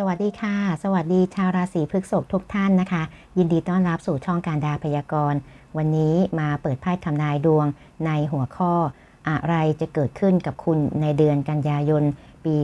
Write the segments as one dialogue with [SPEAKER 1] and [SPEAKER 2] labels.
[SPEAKER 1] สวัสดีค่ะ สวัสดีชาวราศีพฤษภทุกท่านนะคะ ยินดีต้อนรับสู่ช่องการดาพยากรณ์ วันนี้มาเปิดไพ่ทำนายดวงในหัวข้อ อะไรจะเกิดขึ้นกับคุณในเดือนกันยายน ปี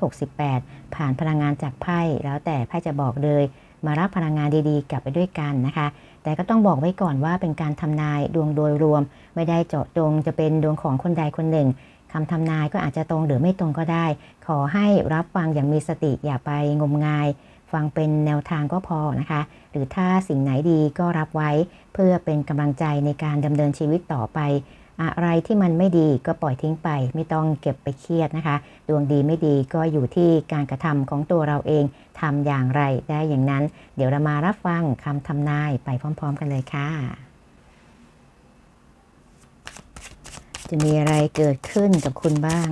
[SPEAKER 1] 2568 ผ่านพลังงานจากไพ่แล้วแต่ไพ่จะบอกเลย มารับพลังงานดีๆ กลับไปด้วยกันนะคะ แต่ก็ต้องบอกไว้ก่อนว่าเป็นการทำนายดวงโดยรวม ไม่ได้เจาะจงจะเป็นดวงของคนใดคนหนึ่ง คำทำนายก็อาจจะตรงหรือไม่ตรงก็ได้ ขอให้รับฟังอย่างมีสติอย่าไปงมงาย ฟังเป็นแนวทางก็พอนะคะ หรือถ้าสิ่งไหนดีก็รับไว้ เพื่อเป็นกำลังใจในการดำเนินชีวิตต่อไปอะไรที่มันไม่ดีก็ปล่อยทิ้งไป ไม่ต้องเก็บไปเครียดนะคะ ดวงดีไม่ดีก็อยู่ที่การกระทำของตัวเราเองทำอย่างไรได้อย่างนั้น เดี๋ยวเรามารับฟังคำทำนายไปพร้อม ๆ กันเลยค่ะ จะมีอะไรเกิดขึ้นกับคุณบ้าง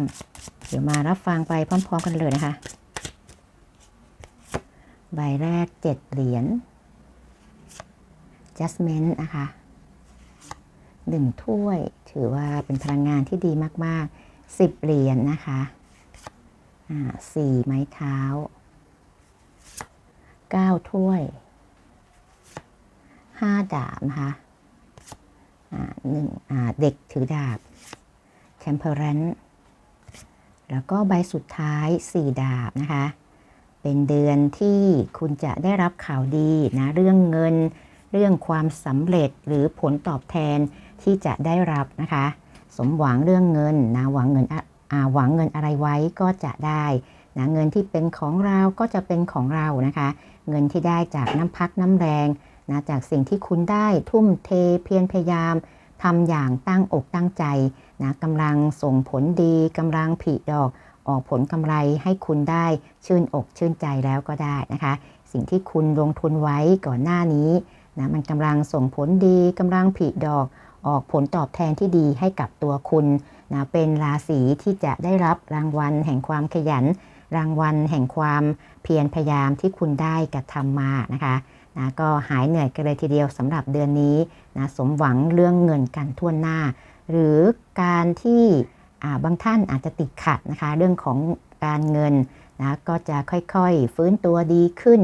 [SPEAKER 1] เดี๋ยวมารับฟังไปพร้อม ๆ กันเลยนะคะ ใบแรกเจ็ดเหรียญ Justment นะคะหนึ่งถ้วยถือว่าเป็นพลังงานที่ดีมากๆสิบเหรียญนนะคะอ่าสี่ไม้เท้าเก้าถ้วยห้าดาบนะคะอ่าหนึ่งอ่าเด็กถือดาบ Temperance แล้วก็ใบสุดท้าย 4 ดาบนะคะ เป็นเดือนที่คุณจะได้รับข่าวดีนะเรื่องเงิน เรื่องความสำเร็จหรือผลตอบแทนที่จะได้รับนะคะ สมหวังเรื่องเงินนะหวังเงินอาหวังเงินอะไรไว้ก็จะได้นะเงินที่เป็นของเราก็จะเป็นของเรานะคะ เงินที่ได้จากน้ำพักน้ำแรงนะจากสิ่งที่คุณได้ทุ่มเทเพียรพยายามทำอย่างตั้งอกตั้งใจ นะกำลังส่งผลดีกำลังผลิดอกออกผลกำไรให้คุณได้ชื่นอกชื่นใจแล้วก็ได้นะคะ สิ่งที่คุณลงทุนไว้ก่อนหน้านี้นะมันกำลังส่งผลดีกำลังผลิดอกออกผลตอบแทนที่ดีให้กับตัวคุณนะเป็นราศีที่จะได้รับรางวัลแห่งความขยัน รางวัลแห่งความเพียรพยายามที่คุณได้กระทำมานะคะนะก็หายเหนื่อยกันเลยทีเดียวสำหรับเดือนนี้นะสมหวังเรื่องเงินกันทั่วหน้า หรือการที่บางท่านอาจจะติดขัดนะคะ เรื่องของการเงินนะก็จะค่อยๆ ฟื้นตัวดีขึ้น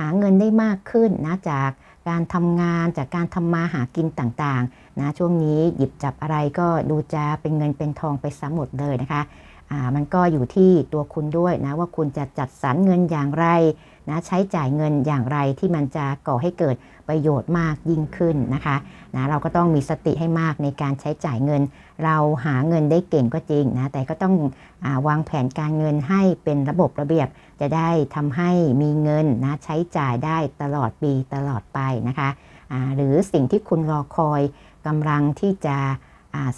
[SPEAKER 1] หาเงินได้มากขึ้นนะจากการทำงานจากการทำมาหากินต่างๆนะช่วงนี้หยิบจับอะไรก็ดูจะเป็นเงินเป็นทองไปซะหมดเลยนะคะ มันก็อยู่ที่ตัวคุณด้วยนะว่าคุณจะจัดสรรเงินอย่างไรนะใช้จ่ายเงินอย่างไรที่มันจะก่อให้เกิดประโยชน์มากยิ่งขึ้นนะคะนะเราก็ต้องมีสติให้มากในการใช้จ่ายเงิน เราหาเงินได้เก่งก็จริงนะแต่ก็ต้องอวางแผนการเงินให้เป็นระบบระเบียบ จะได้ทำให้มีเงินนะใช้จ่ายได้ตลอดปีตลอดไปนะคะหรือสิ่งที่คุณรอคอยกำลังที่จะ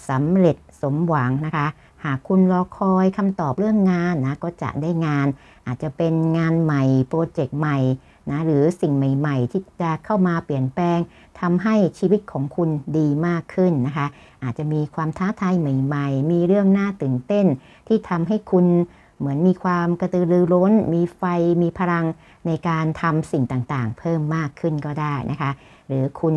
[SPEAKER 1] สำเร็จสมหวังนะคะากคุณรอคอยคำตอบเรื่องงานนะก็จะได้งาน อาจจะเป็นงานใหม่โปรเจกต์ใหม่นะหรือสิ่งใหม่ๆ ที่จะเข้ามาเปลี่ยนแปลงทำให้ชีวิตของคุณดีมากขึ้นนะคะ อาจจะมีความท้าทายใหม่ ๆ มีเรื่องน่าตื่นเต้น ที่ทำให้คุณเหมือนมีความกระตือรือร้น มีไฟ มีพลังในการทำสิ่งต่างๆ เพิ่มมากขึ้นก็ได้นะคะ หรือคุณ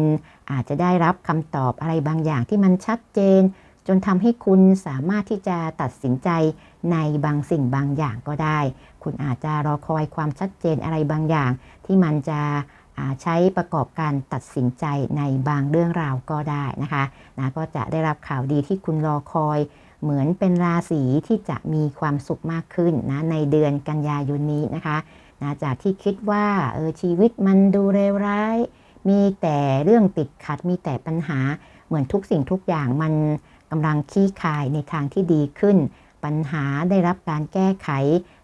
[SPEAKER 1] อาจจะได้รับคำตอบอะไรบางอย่างที่มันชัดเจน จนทำให้คุณสามารถที่จะตัดสินใจในบางสิ่งบางอย่างก็ได้ คุณอาจจะรอคอยความชัดเจนอะไรบางอย่าง ที่มันจะใช้ประกอบการตัดสินใจในบางเรื่องราวก็ได้นะคะนะก็จะได้รับข่าวดีที่คุณรอคอยเหมือนเป็นราศีที่จะมีความสุขมากขึ้นนะในเดือนกันยายนนี้นะคะนะจากที่คิดว่าเออชีวิตมันดูเลวร้าย มีแต่เรื่องติดขัดมีแต่ปัญหาเหมือนทุกสิ่งทุกอย่างมัน กำลังขี้คายในทางที่ดีขึ้น ปัญหาได้รับการแก้ไข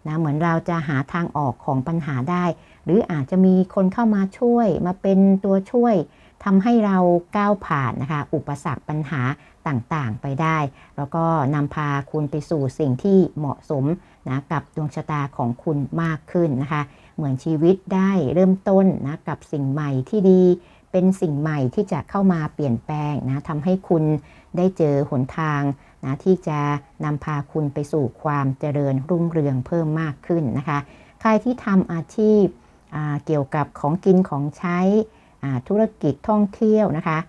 [SPEAKER 1] นะเหมือนเราจะหาทางออกของปัญหาได้ หรืออาจจะมีคนเข้ามาช่วยมาเป็นตัวช่วยทำให้เราก้าวผ่านนะคะ อุปสรรคปัญหาต่างๆ ไปได้ แล้วก็นำพาคุณไปสู่สิ่งที่เหมาะสมนะกับดวงชะตาของคุณมากขึ้นนะคะ เหมือนชีวิตได้เริ่มต้นนะกับสิ่งใหม่ที่ดี เป็นสิ่งใหม่ที่จะเข้ามาเปลี่ยนแปลงนะทำให้คุณได้เจอหนทางนะที่จะนำพาคุณไปสู่ความเจริญรุ่งเรืองเพิ่มมากขึ้นนะคะ ใครที่ทำอาชีพเกี่ยวกับของกินของใช้ธุรกิจท่องเที่ยวนะคะ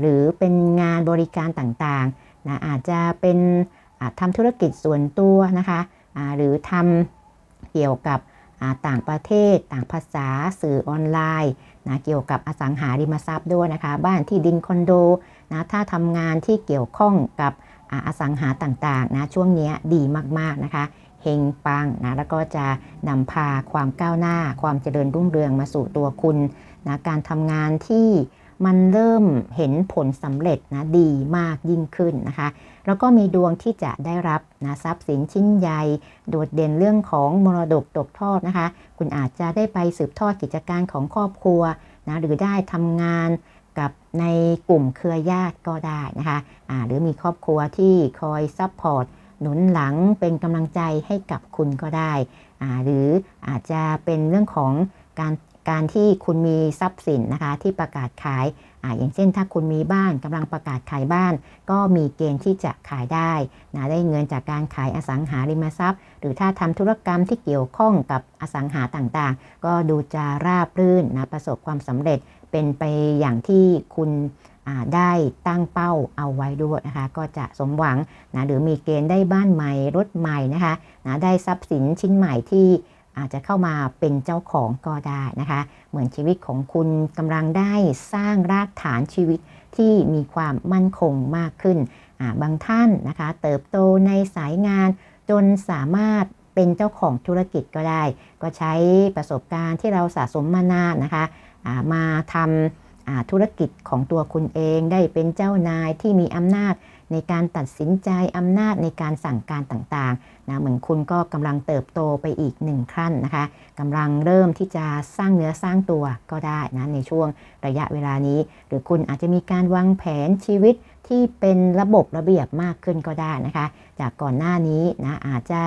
[SPEAKER 1] หรือเป็นงานบริการต่างๆนะอาจจะเป็นทำธุรกิจส่วนตัวนะคะหรือทำเกี่ยวกับ ต่างประเทศ ต่างภาษาสื่อออนไลน์นะเกี่ยวกับอสังหาริมทรัพย์ด้วยนะคะ บ้านที่ดินคอนโดนะถ้าทำงานที่เกี่ยวข้องกับอสังหาต่างๆนะช่วงนี้ดีมากๆนะคะเฮงปังนะแล้วก็จะนำพาความก้าวหน้า ความเจริญรุ่งเรืองมาสู่ตัวคุณนะการทำงานที่มันเริ่มเห็นผลสำเร็จนะดีมากยิ่งขึ้นนะคะ แล้วก็มีดวงที่จะได้รับนะทรัพย์สินชิ้นใหญ่โดดเด่นเรื่องของมรดกตกทอดนะคะ คุณอาจจะได้ไปสืบทอดกิจการของครอบครัวนะหรือได้ทำงานกับในกลุ่มเครือญาติก็ได้นะคะะหรือมีครอบครัวที่คอยซัพพอร์ตหนุนหลังเป็นกำลังใจให้กับคุณก็ได้หรืออาจจะเป็นเรื่องของการการที่คุณมีทรัพย์สินนะคะที่ประกาศขาย ออย่างเช่นถ้าคุณมีบ้านกำลังประกาศขายบ้าน ก็มีเกณฑ์ที่จะขายได้นะได้เงินจากการขายอสังหาริมทรัพย์ หรือถ้าทำธุรกรรมที่เกี่ยวข้องกับอสังหาต่างๆ ก็ดูจะราบรื่นนะประสบความสำเร็จเป็นไปอย่างที่คุณได้ตั้งเป้าเอาไว้ด้วยนะคะก็จะสมหวังนะหรือมีเกณฑ์ได้บ้านใหม่รถใหม่นะคะนะได้ทรัพย์สินชิ้นใหม่ที่ อาจจะเข้ามาเป็นเจ้าของก็ได้นะคะ เหมือนชีวิตของคุณกำลังได้สร้างรากฐานชีวิตที่มีความมั่นคงมากขึ้น บางท่านนะคะ เติบโตในสายงาน จนสามารถเป็นเจ้าของธุรกิจก็ได้ ก็ใช้ประสบการณ์ที่เราสะสมมานานนะคะมาทำธุรกิจของตัวคุณเองได้เป็นเจ้านายที่มีอำนาจ ในการตัดสินใจอำนาจในการสั่งการต่างๆนะเหมือนคุณก็กำลังเติบโตไปอีกหนึ่งขั้นนะคะกำลังเริ่มที่จะสร้างเนื้อสร้างตัวก็ได้นะในช่วงระยะเวลานี้ หรือคุณอาจจะมีการวางแผนชีวิตที่เป็นระบบระเบียบมากขึ้นก็ได้นะคะ จากก่อนหน้านี้นะอาจจะ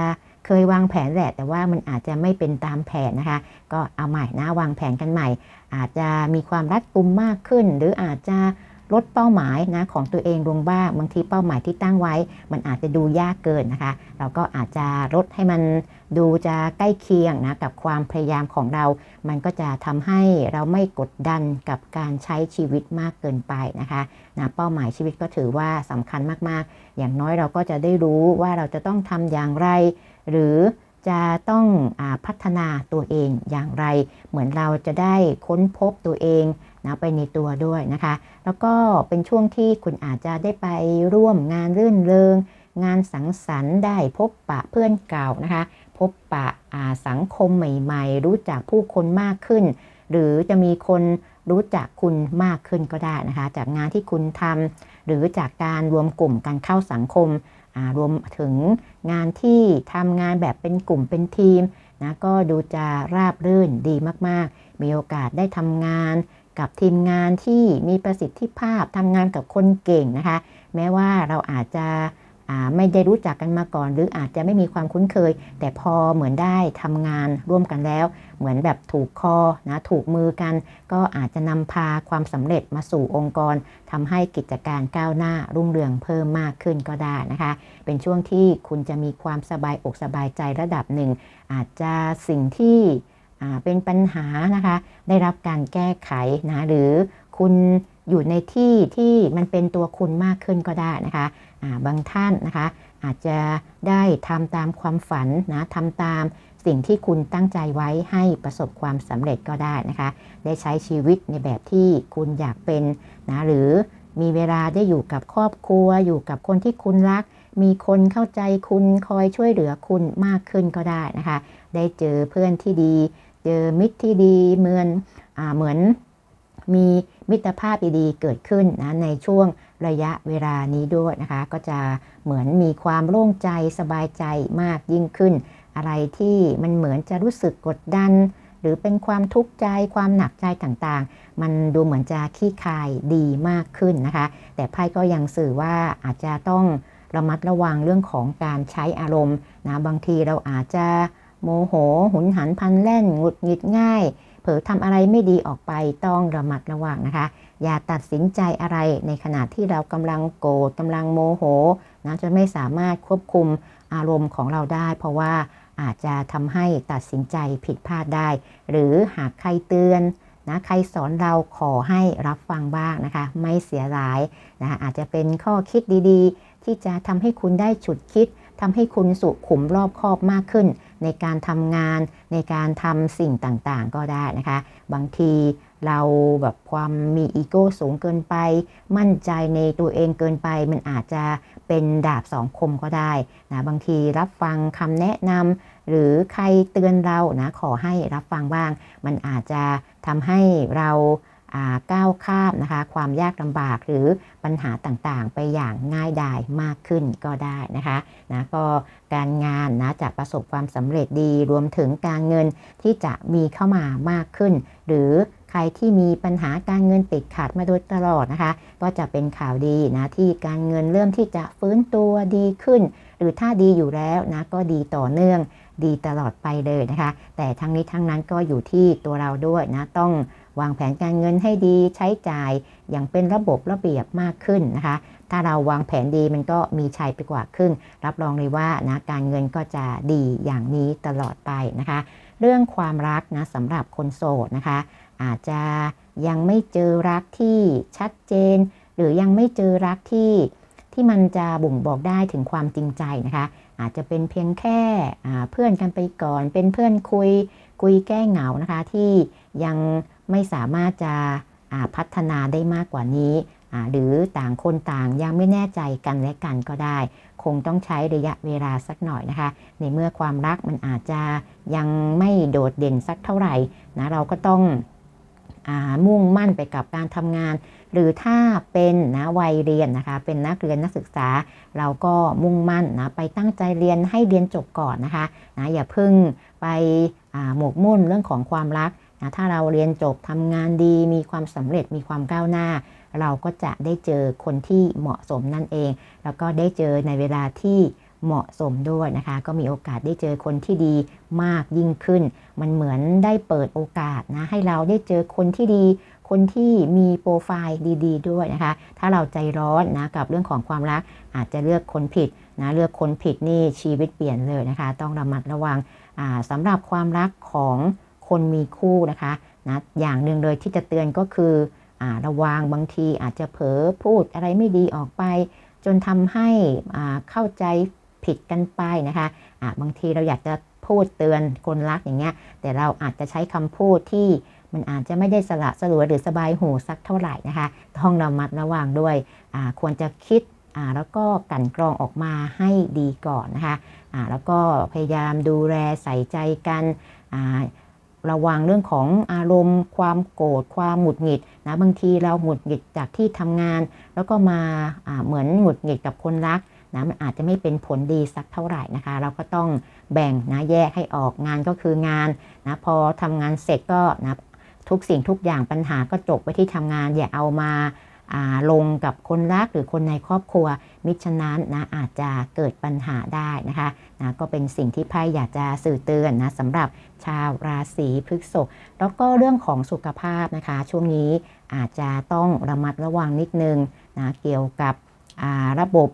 [SPEAKER 1] เคยวางแผนแหละ แต่ว่ามันอาจจะไม่เป็นตามแผนนะคะ ก็เอาใหม่นะวางแผนกันใหม่ อาจจะมีความรัดกุมมากขึ้น หรืออาจจะ ลดเป้าหมายนะของตัวเองลงบ้างบางทีเป้าหมายที่ตั้งไว้ มันอาจจะดูยากเกินนะคะ เราก็อาจจะลดให้มันดูจะใกล้เคียงนะกับความพยายามของเรา มันก็จะทำให้เราไม่กดดันกับการใช้ชีวิตมากเกินไปนะคะนะเป้าหมายชีวิตก็ถือว่าสำคัญมากๆ อย่างน้อยเราก็จะได้รู้ว่าเราจะต้องทำอย่างไร หรือจะต้องอพัฒนาตัวเองอย่างไร เหมือนเราจะได้ค้นพบตัวเอง นะไปในตัวด้วยนะคะ แล้วก็เป็นช่วงที่คุณอาจจะได้ไปร่วมงานรื่นเริง งานสังสรรค์ได้พบปะเพื่อนเก่านะคะ พบปะสังคมใหม่ ๆ รู้จักผู้คนมากขึ้น หรือจะมีคนรู้จักคุณมากขึ้นก็ได้นะคะ จากงานที่คุณทำหรือจากการรวมกลุ่มการเข้าสังคมรวมถึงงานที่ทำงานแบบเป็นกลุ่มเป็นทีมนะก็ดูจะราบรื่นดีมากๆ มีโอกาสได้ทำงาน กับทีมงานที่มีประสิทธิภาพทำงานกับคนเก่งนะคะ แม้ว่าเราอาจจะไม่ได้รู้จักกันมาก่อน หรืออาจจะไม่มีความคุ้นเคย แต่พอเหมือนได้ทำงานร่วมกันแล้ว เหมือนแบบถูกคอนะถูกมือกัน ก็อาจจะนำพาความสำเร็จมาสู่องค์กรทำให้กิจการก้าวหน้ารุ่งเรืองเพิ่มมากขึ้นก็ได้นะคะ เป็นช่วงที่คุณจะมีความสบายอกสบายใจระดับหนึ่ง อาจจะสิ่งที่ เป็นปัญหานะคะ ได้รับการแก้ไขนะหรือคุณอยู่ในที่ที่มันเป็นตัวคุณมากขึ้นก็ได้นะคะบางท่านนะคะอาจจะได้ทำตามความฝันนะทำตามสิ่งที่คุณตั้งใจไว้ให้ประสบความสำเร็จก็ได้นะคะ ได้ใช้ชีวิตในแบบที่คุณอยากเป็นนะหรือมีเวลาได้อยู่กับครอบครัว อยู่กับคนที่คุณรัก มีคนเข้าใจคุณคอยช่วยเหลือคุณมากขึ้นก็ได้นะคะ ได้เจอเพื่อนที่ดี เจอมิตรที่ดีเหมือนอเหมือนมีมิตรภาพดีๆเกิดขึ้นนะในช่วงระยะเวลานี้ด้วยนะคะ ก็จะเหมือนมีความโล่งใจสบายใจมากยิ่งขึ้น อะไรที่มันเหมือนจะรู้สึกกดดัน หรือเป็นความทุกข์ใจความหนักใจต่างๆ มันดูเหมือนจะขี้คายดีมากขึ้นนะคะ แต่ไพ่ก็ยังสื่อว่าอาจจะต้องระมัดระวังเรื่องของการใช้อารมณ์นะบางทีเราอาจจะ โมโห หุนหันพันแล่น หงุดหงิดง่าย เผลอทำอะไรไม่ดีออกไปต้องระมัดระวังนะคะ อย่าตัดสินใจอะไรในขณะที่เรากำลังโกรธกำลังโมโหนะจะไม่สามารถควบคุมอารมณ์ของเราได้ เพราะว่าอาจจะทำให้ตัดสินใจผิดพลาดได้ หรือหากใครเตือนนะใครสอนเราขอให้รับฟังบ้างนะคะ ไม่เสียหายนะะอาจจะเป็นข้อคิดดีๆ ที่จะทำให้คุณได้ฉุดคิดทำให้คุณสุขุมรอบคอบมากขึ้น ในการทำงาน ในการทำสิ่งต่างๆ ก็ได้นะคะ บางทีเราแบบความมีอีโก้สูงเกินไป มั่นใจในตัวเองเกินไป มันอาจจะเป็นดาบสองคมก็ได้นะบางทีรับฟังคำแนะนำหรือใครเตือนเรานะขอให้รับฟังบ้าง มันอาจจะทำให้เรา ก้าวข้ามนะคะ ความยากลำบากหรือปัญหาต่างๆ ไปอย่างง่ายดายมากขึ้นก็ได้นะคะนะก็การงานนะจะประสบความสำเร็จดีรวมถึงการเงินที่จะมีเข้ามามากขึ้น หรือใครที่มีปัญหาการเงินติดขัดมาโดยตลอดนะคะ ก็จะเป็นข่าวดีนะที่การเงินเริ่มที่จะฟื้นตัวดีขึ้น หรือถ้าดีอยู่แล้วนะก็ดีต่อเนื่องดีตลอดไปเลยนะคะ แต่ทั้งนี้ทั้งนั้นก็อยู่ที่ตัวเราด้วยนะต้อง วางแผนการเงินให้ดีใช้จ่ายอย่างเป็นระบบระเบียบมากขึ้นนะคะ ถ้าเราวางแผนดีมันก็มีชัยไปกว่าครึ่ง รับรองเลยว่านะการเงินก็จะดีอย่างนี้ตลอดไปนะคะ เรื่องความรักนะสำหรับคนโสดนะคะ อาจจะยังไม่เจอรักที่ชัดเจน หรือยังไม่เจอรักที่ที่มันจะบ่งบอกได้ถึงความจริงใจนะคะ อาจจะเป็นเพียงแค่เพื่อนกันไปก่อน เป็นเพื่อนคุยคุยแก้เหงานะคะที่ยัง ไม่สามารถจะพัฒนาได้มากกว่านี้ หรือต่างคนต่างยังไม่แน่ใจกันและกันก็ได้ คงต้องใช้ระยะเวลาสักหน่อยนะคะ ในเมื่อความรักมันอาจจะยังไม่โดดเด่นสักเท่าไหร่นะเราก็ต้องมุ่งมั่นไปกับการทำงาน หรือถ้าเป็นนะวัยเรียนนะคะเป็นนักเรียนนักศึกษา เราก็มุ่งมั่นนะไปตั้งใจเรียนให้เรียนจบก่อนนะคะนะอย่าพึ่งไปหมกมุ่นเรื่องของความรัก นะถ้าเราเรียนจบทำงานดีมีความสำเร็จมีความก้าวหน้า เราก็จะได้เจอคนที่เหมาะสมนั่นเอง แล้วก็ได้เจอในเวลาที่เหมาะสมด้วยนะคะ ก็มีโอกาสได้เจอคนที่ดีมากยิ่งขึ้น มันเหมือนได้เปิดโอกาสนะให้เราได้เจอคนที่ดี คนที่มีโปรไฟล์ดี ๆ ด้วยนะคะ ถ้าเราใจร้อนนะกับเรื่องของความรักอาจจะเลือกคนผิดนะเลือกคนผิดนี่ชีวิตเปลี่ยนเลยนะคะ ต้องระมัดระวังสำหรับความรักของ คนมีคู่นะคะนะอย่างหนึ่งเลยที่จะเตือนก็คืออระวังบางทีอาจจะเผลอพูดอะไรไม่ดีออกไป จนทำให้เข้าใจผิดกันไปนะคะะบางทีเราอยากจะพูดเตือนคนรักอย่างเงี้ย แต่เราอาจจะใช้คำพูดที่มันอาจจะไม่ได้สละสลวยหรือสบายหูสักเท่าไหร่นะคะต้องระมัดระวังด้วยควรจะคิดแล้วก็กันกรองออกมาให้ดีก่อนนะคะแล้วก็พยายามดูแลใส่ใจกัน ระวังเรื่องของอารมณ์ ความโกรธความหงุดหงิดนะบางทีเราหงุดหงิดจากที่ทำงาน แล้วก็มาเหมือนหงุดหงิดกับคนรักนะมันอาจจะไม่เป็นผลดีสักเท่าไหร่นะคะ เราก็ต้องแบ่งนะแยกให้ออกงานก็คืองานนะพอทำงานเสร็จก็นะทุกสิ่งทุกอย่างปัญหาก็จบไว้ที่ทำงานอย่าเอามา ลงกับคนรักหรือคนในครอบครัว มิฉะนั้นนะอาจจะเกิดปัญหาได้นะคะนะก็เป็นสิ่งที่ไพ่อยากจะสื่อเตือนนะสำหรับชาวราศีพฤษภแล้วก็เรื่องของสุขภาพนะคะ ช่วงนี้อาจจะต้องระมัดระวังนิดนึงนะเกี่ยวกับระบบ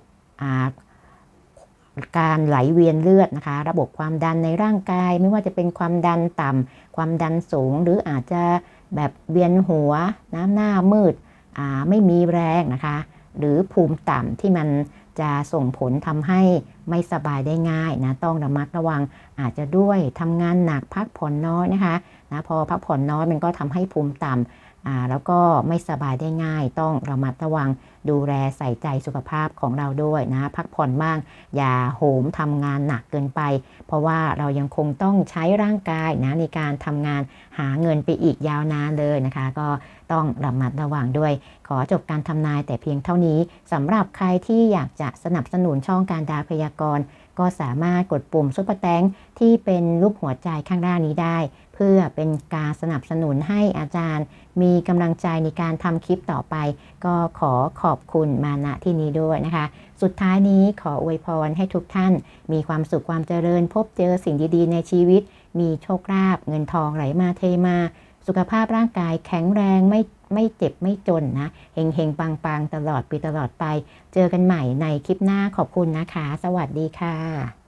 [SPEAKER 1] การไหลเวียนเลือดนะคะ ระบบความดันในร่างกาย ไม่ว่าจะเป็นความดันต่ำความดันสูง หรืออาจจะแบบเวียนหัวน้ำหน้ามืด ไม่มีแรงนะคะ หรือภูมิต่ำที่มันจะส่งผลทำให้ไม่สบายได้ง่ายนะต้องระมัดระวังอาจจะด้วยทำงานหนักพักผ่อนน้อยนะคะนะพอพักผ่อนน้อยมันก็ทำให้ภูมิต่ำ แล้วก็ไม่สบายได้ง่าย ต้องระมัดระวังดูแลใส่ใจสุขภาพของเราด้วยนะ พักผ่อนบ้าง อย่าโหมทำงานหนักเกินไป เพราะว่าเรายังคงต้องใช้ร่างกายนะในการทำงานหาเงินไปอีกยาวนานเลยนะคะ ก็ต้องระมัดระวังด้วย ขอจบการทำนายแต่เพียงเท่านี้สำหรับใครที่อยากจะสนับสนุนช่องการดาพยากรณ์ ก็สามารถกดปุ่มซุปเปอร์แตงที่เป็นรูปหัวใจข้างล่างนี้ได้ เพื่อเป็นการสนับสนุนให้อาจารย์ มีกำลังใจในการทำคลิปต่อไป ก็ขอขอบคุณมาณที่นี้ด้วยนะคะ สุดท้ายนี้ขออวยพรให้ทุกท่าน มีความสุขความเจริญ พบเจอสิ่งดีๆ ในชีวิต มีโชคลาภเงินทองไหลมาเทมา สุขภาพร่างกายแข็งแรงไม่ ไม่เจ็บไม่จนนะเฮงเฮงปังปังตลอดปีตลอดไป เจอกันใหม่ในคลิปหน้าขอบคุณนะคะ สวัสดีค่ะ